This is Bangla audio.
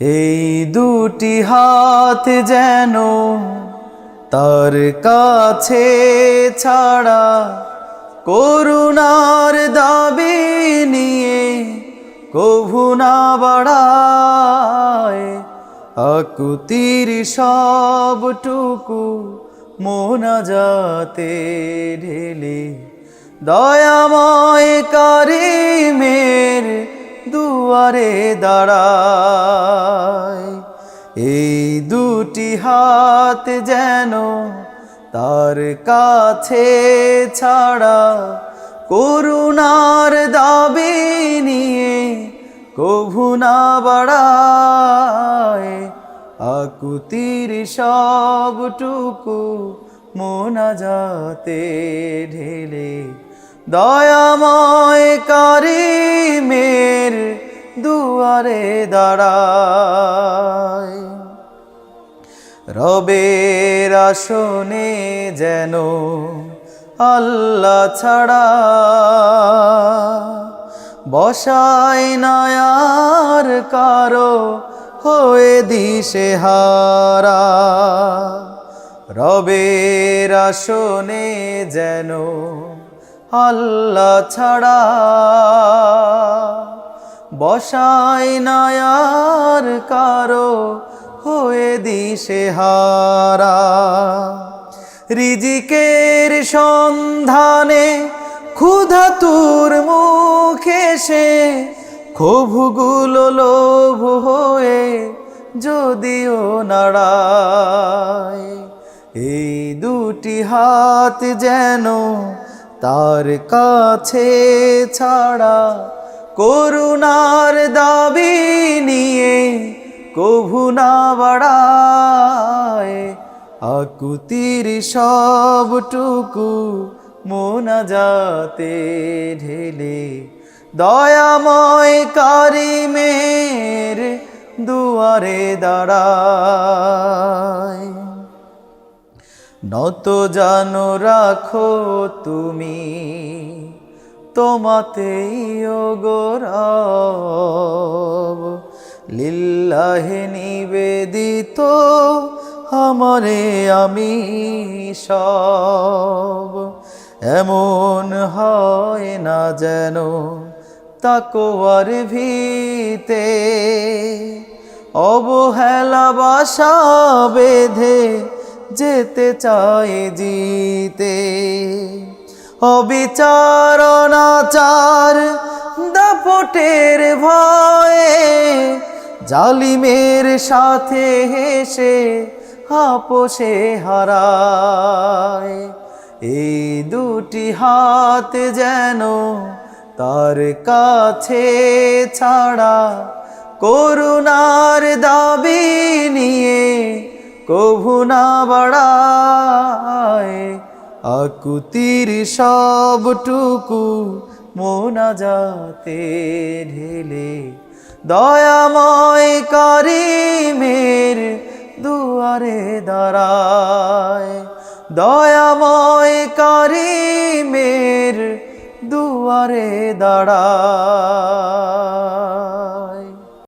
এই দুটি হাত যেন তার কাছে ছাড়া করুণার দাবি নিয়ে কভু না বাড়ায়। আকুতির সবটুকু মোনাজাতে ঢেলে দয়াময় কারিমের দুয়ারে দাঁড়ায়। এই দুটি হাত যেন তার কাছে ছাড়া করুণার দাবি নিয়ে কভু না বাড়ায়। আকুতির সবটুকু মোনাজাতে ঢেলে দয়াময় কারিমের দুয়ারে দাঁড়ায়। রবের আসনে যেন আল্লাহ ছাড়া বসাই নায়ার কারও হয়ে দিশে হারা। রবের আসনে যেন আল্লাহ ছাড়া বসাই নায়ার কারও হয়ে দিশে হারা। রিজিকের সন্ধানে ক্ষুধা তুর মুখে সে ক্ষোভগুলো লোভ হয়ে যদিও নাড়ায়। এই দুটি হাত যেন তার কাছে ছাড়া করুণার দাবি নিয়ে কভু না বাড়ায়। আকুতির সবটুকু মোনাজাতে ঢেলে দয়াময় কারিমের দুয়ারে দাঁড়ায়। নত জানো রাখো তুমি তোমাতেই গোরব। লিল্লাহে নিবেদিত আমারে আমি সব। এমন হয় না যেন তাকোয়ার ভিতে অবহেলা বাসা বেঁধে যেতে চায় জিতে। অবিচারণাচার, দাপটের ভয়ে জালিমের সাথে হেসে আপোষে হারায়। এই দুটি হাত যেন তার কাছে ছাড়া করুণার দাবি নিয়ে কভু না বাড়ায়। আকুতির সবটুকু মোনাজাতে ঢেলে দয়াময় কারিমের দুয়ারে দাঁড়ায়। দয়াময় কারিমের দুয়ারে দাঁড়ায়।